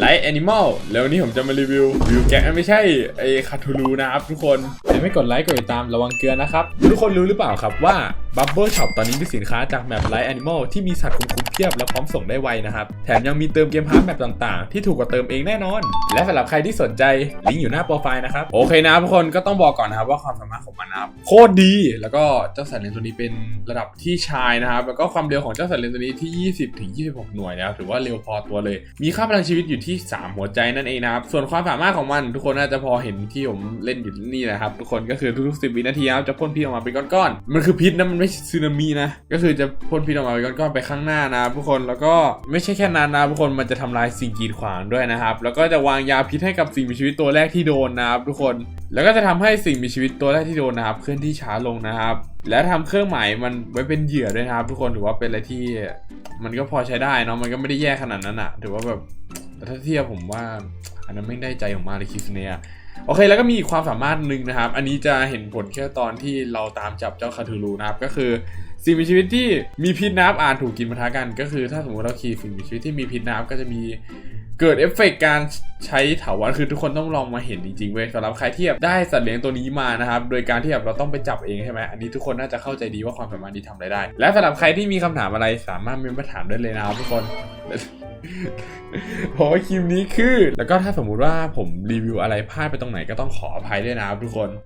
ไลท์แอนิมอลแล้ววันนี้ผมจะมารีวิววิวแกะไม่ใช่ไอคาทูลูนะครับทุกคน ไม่กดไลค์กดติดตามระวังเกลือนะครับ ทุกคนรู้หรือเปล่าครับว่า Bubble Shop ตอนนี้มีสินค้าจากแมปไลท์แอนิมอลที่มีสัตว์คุ้มๆเพียบและพร้อมส่งได้ไวนะครับ แถมยังมีเติมเกมพาร์ทแมปต่างๆ ที่ถูกกว่าเติมเองแน่นอน และสำหรับใครที่สนใจลิงก์อยู่หน้าโปรไฟล์นะครับ โอเคนะทุกคนก็ต้องบอกก่อนนะครับว่าความสามารถของมันนะครับโคตรดี แล้วก็เจ้าสัตว์เลี้ยงตัวนี้เป็นระดับที่ชายนะครับ แล้วก็ความเร็วของเจ้าสัตว์เลี้ยงตัวนี้ที่ 20ถึง26 หน่วยนะครับถือว่าเร็วพอตัวเลย มีค่าพลังชีวิตอยู่ที่ 3 หัวใจนั่นเองนะครับส่วนความสามารถของมันทุกคนน่าจะพอเห็นที่ผมเล่นอยู่นี่นะครับทุกคนก็คือทุกๆ10วินาทีนะครับจะพ่นพิษออกมาเป็นก้อนๆมันคือพิษนะมันไม่ซึนามินะก็คือจะพ่นพิษออกมาเป็นก้อนๆไปข้างหน้านะทุกคนแล้วก็ไม่ใช่แค่นั้นนะทุกคนมันจะทำลายสิ่งกีดขวางด้วยนะครับ แล้วก็จะวางยาพิษให้กับสิ่งมีชีวิตตัวแรกที่โดนนะครับทุกคนแล้วก็จะทำให้สิ่งมีชีวิตตัวแรกที่โดนนะครับเคลื่อนที่ช้าลงนะครับ และทำเครื่องหมายมันไว้เป็นเหยื่อด้วยนะครับ ทุกคนถือว่าเป็นอะไรที่มันก็พอใช้ได้เนาะมันก็ไม่ได้แย่ขนาดนั้นอะถือว่าแบบถ้าเทียบผมว่าอันนั้นไม่ได้ใจของมาเลยคิสเนีย โอเคแล้วก็มีอีกความสามารถหนึ่งนะครับ อันนี้จะเห็นผลแค่ตอนที่เราตามจับเจ้าคาทูรูนะครับ ก็คือสิ่งมีชีวิตที่มีพิษน้ำอาจถูกกินปะทะกัน ก็คือถ้าสมมติเราขี่สิ่งมีชีวิตที่มีพิษน้ำก็จะมีเกิดเอฟเฟกต์การใช้เถาวัลย์คือทุกคนต้องลองมาเห็นจริงๆเว้ยสำหรับใครที่แบบได้สัตว์เลี้ยงตัวนี้มานะครับ โดยการที่แบบเราต้องไปจับเองใช่ไหมอันนี้ทุกคนน่าจะเข้าใจดีว่าความสามารถนี้ทำอะไรได้ และสำหรับใครที่มีคำถามอะไรสามารถเมนมาถามได้เลยนะครับทุกคน เพราะว่าคลิปนี้คือ แล้วก็ถ้าสมมุติว่าผมรีวิวอะไรพลาดไปตรงไหนก็ต้องขออภัยด้วยนะครับทุกคน